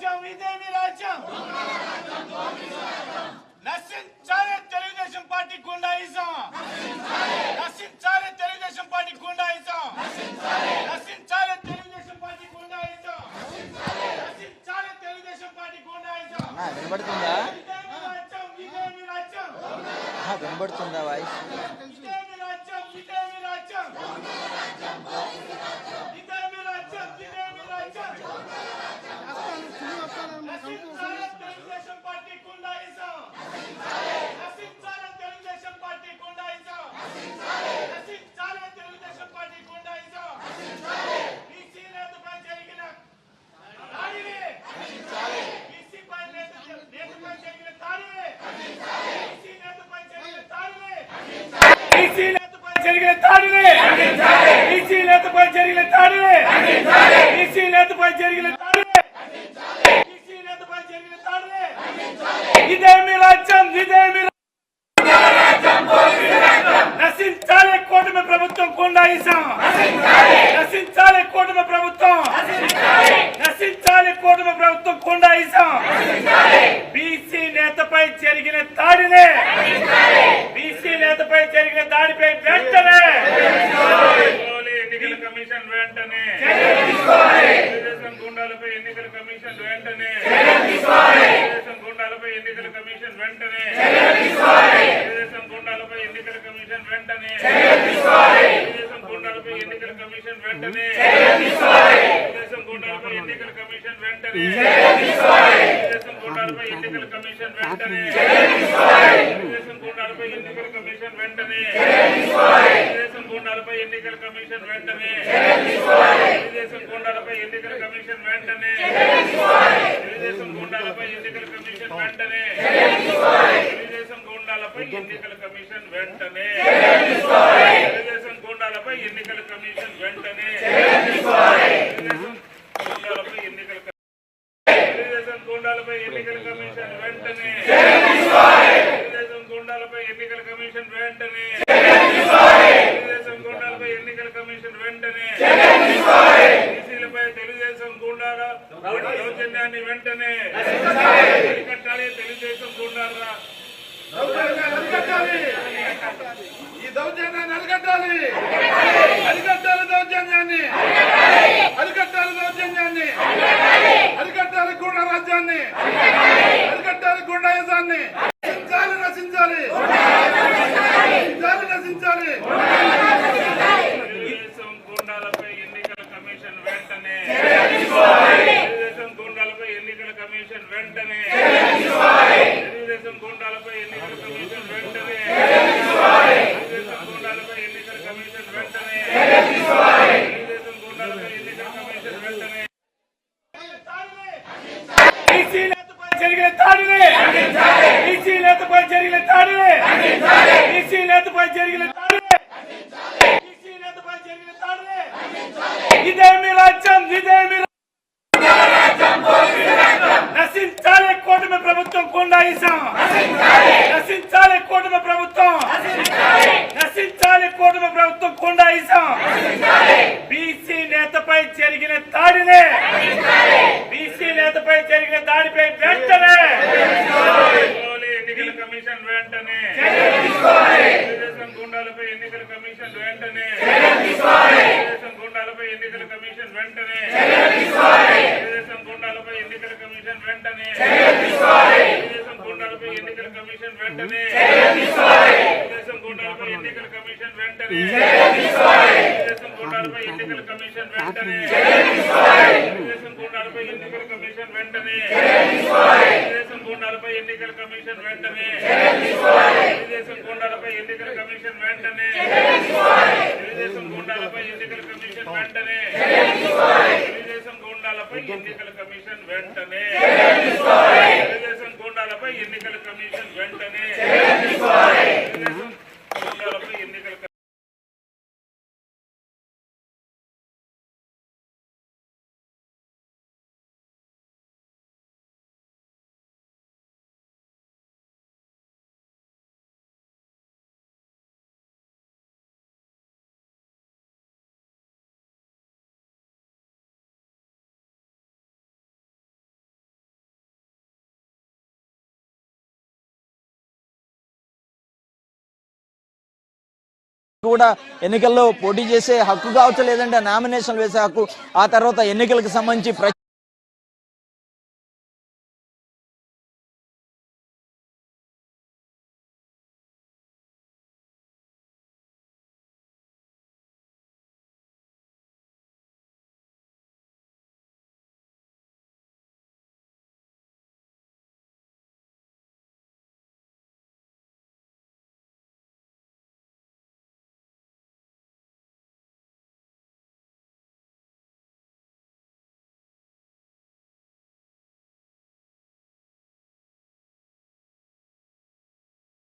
రాజ్యం ఇదేమి రాజ్యం? నశించాలి తెలుగుదేశం పార్టీ గుండాయిజం. నశించాలి తెలుగుదేశం పార్టీ గుండాయిజం. నశించాలి తెలుగుదేశం పార్టీ గుండాయిజం. నశించాలి తెలుగుదేశం పార్టీ గుండాయిజం. వినబడుతుందా? వినబడుతుందా వాయిస్? பாட்டு பாச்சேரியில தாடு ఎన్నికల కమిషన్ వెంటనే. తెలుగుదేశం గుండాలపై ఎన్నికల కమిషన్ వెంటనే. తెలుగుదేశం గుండాలపై ఎన్నికల కమిషన్ వెంటనే. తెలుగుదేశం గుండాలపై ఎన్నికల కమిషన్ వెంటనే తెలుగుదేశం ఎన్నికల కమిషన్ వెంటనే తెలుగుదేశం ఎన్నికల కమిషన్ వెంటనే తెలుగుదేశం ఎన్నికల కమిషన్ వెంటనే తెలుగుదేశం ఎన్నికల కమిషన్ వెంటనే తెలుగుదేశం ఎన్నికల కమిషన్ వెంటనే తెలుగుదేశం ఎన్నికల కమిషన్ వెంటనే తెలుగుదేశం గుండాలపై ఎన్నికల కమిషన్ వెంటనే తెలుగుదేశం గుండాలపై ఎన్నికల కమిషన్ వెంటనే ఎన్నికల కమిషన్ తెలుగుదేశం గుండాలపై ఎన్నికల కమిషన్ వెంటనే తెలుగుదేశం ఎన్నికల కమిషన్ వెంటనే తెలుగుదేశం గుండాలపై ఎన్నికల కమిషన్ వెంటనే బీసీలపై తెలుగుదేశం గుండాల దౌర్జన్యాన్ని వెంటనే అరికట్టాలి తెలుగుదేశం గుండాల ఈ దౌర్జన్యాన్ని అరికట్టాలి అరికట్టాలి దౌర్జన్యాన్ని అరికట్టాలి దౌర్జన్యాన్ని అరికట్టాలి గుండా రాజ్యాన్ని. అరికట్టాలి గుండాయుధాన్ని రచించాలి రచించాలి రచించాలి రచించాలి తెలుగుదేశం గుండాలపై ఎన్నికల కమిషన్ వెంటనే. తెలుగుదేశం గుండాలపై ఎన్నికల కమిషన్ వెంటనే. తెలుగుదేశం గుండాలపై ఎన్నికల కమిషన్ వెంటనే. பாதுகாத்து பாச்சேரியில தாடு. తెలుగుదేశం గుండాలపై ఎన్నికల కమిషన్ వెంటనే. తెలుగుదేశం గుండాలపై ఎన్నికల కమిషన్ వెంటనే. తెలుగుదేశం గుండాలపై ఎన్నికల కమిషన్ వెంటనే. తెలుగుదేశం గుండాలపై ఎన్నికల కమిషన్ వెంటనే. తెలుగుదేశం గుండాలపై ఎన్నికల కమిషన్ వెంటనే. తెలుగుదేశం గుండాలపై ఎన్నికల కమిషన్ వెంటనే. తెలుగుదేశం గుండాలపై ఎన్నికల కమిషన్ వెంటనే. తెలుగుదేశం గుండాలపై ఎన్నికల కమిషన్ వెంటనే. తెలుగుదేశం గుండాలపై ఎన్నికల కమిషన్ వెంటనే. తెలుగుదేశం గుండాలపై ఎన్నికల కమిషన్ వెంటనే. తెలుగుదేశం గుండాలపై ఎన్నికల కూడా ఎన్నికల్లో పోటీ చేసే హక్కు కావచ్చు లేదంటే నామినేషన్లు వేసే హక్కు ఆ తర్వాత ఎన్నికలకు సంబంధించి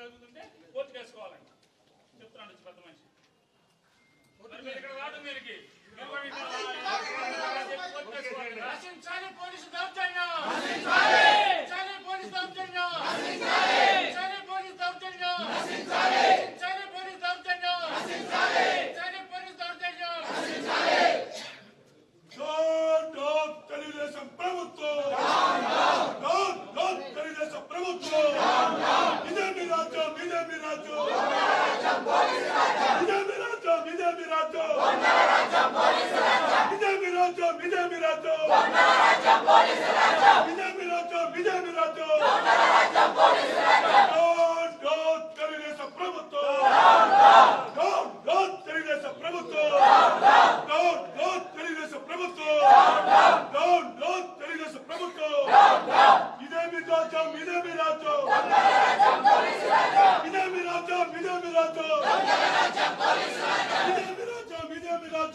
జరుగుతుంటే కోర్టుకేసుకోవాలని చెప్తున్నాడు పెద్ద మనిషి. మీరు ఇక్కడ రాదు మీరుకి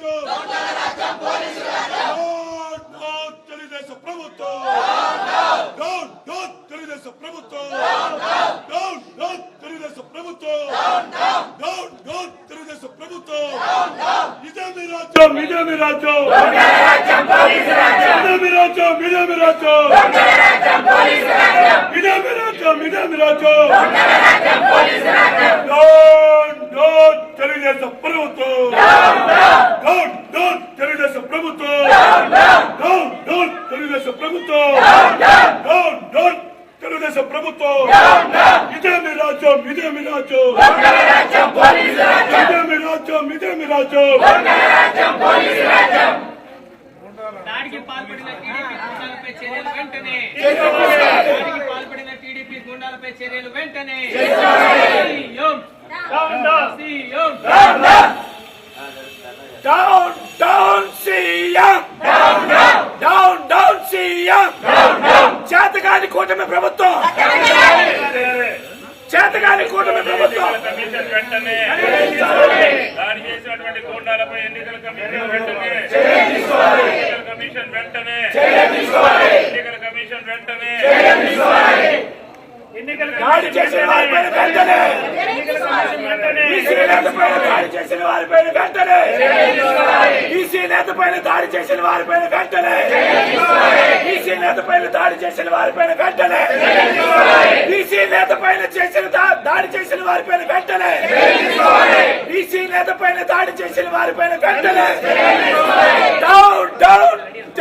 Francisco! Não dará! ప్రభుత్వం. ఇదేమి రాజ్యం ఇదేమి రాజ్యం. ఇదేమి రాజ్యం ఇదేమి రాజ్యం. దాడికి పాల్పడిన టీడీపీ గుండాలపై చర్యలు వెంటనే. పాల్పడిన టీడీపీ గుండాలపై చర్యలు వెంటనే. ఈసీ నేత పైన దాడి చేసిన వారిపైన వెంటనే. బీసీ నేత పైన దాడి చేసిన వారిపైన వెంటనే. బీసీ నేత పైన చేసిన దాడి చేసిన వారిపైన వెంటనే. బీసీ నేత పైన దాడి చేసిన వారిపైన వెంటనే. Down down